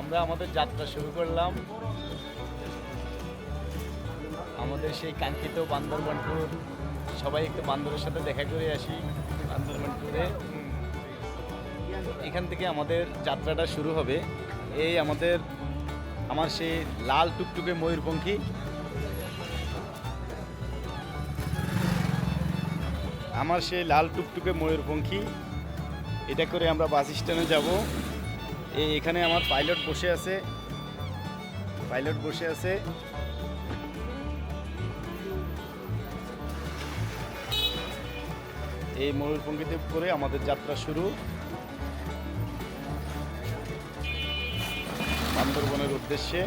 আমরা আমাদের যাত্রা শুরু করলাম। আমাদের সেই কাঙ্ক্ষিত বান্দরবান ট্যুর সবাই একটু বান্দরের সাথে দেখা করে আসি, বান্দরবান ট্যুরে এখান থেকে আমাদের যাত্রাটা শুরু হবে। এই আমাদের, আমার সেই লাল টুকটুকে ময়ূরপঙ্খী। আমার সেই লাল টুকটুকে ময়ূরপঙ্খী। এটা করে আমরা বাস স্ট্যান্ডে যাব। এখানে আমার পাইলট বসে আছে। পাইলট বসে আছে। এই ময়ূরপঙ্খীতে করে আমাদের যাত্রা শুরু। বান্দরবনের উদ্দেশ্যে।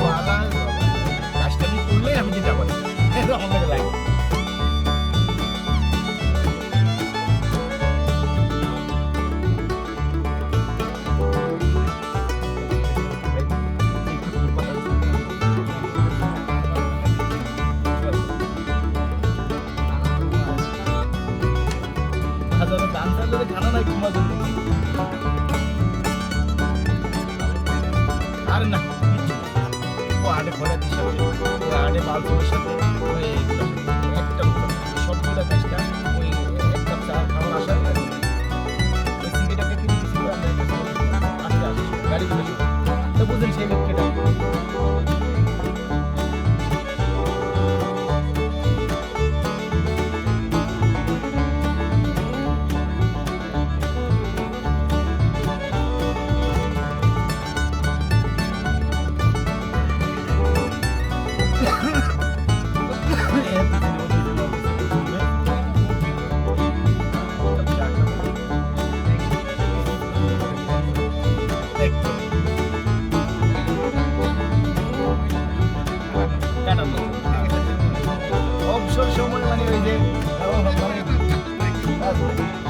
পর কাজটা আমি আমি যেতে পারি লাগে। লাগে হাজারো গান চালিয়ে খানা নাই ঘুমা জন্য আরে না কিচ্ছু না। ও Bravo.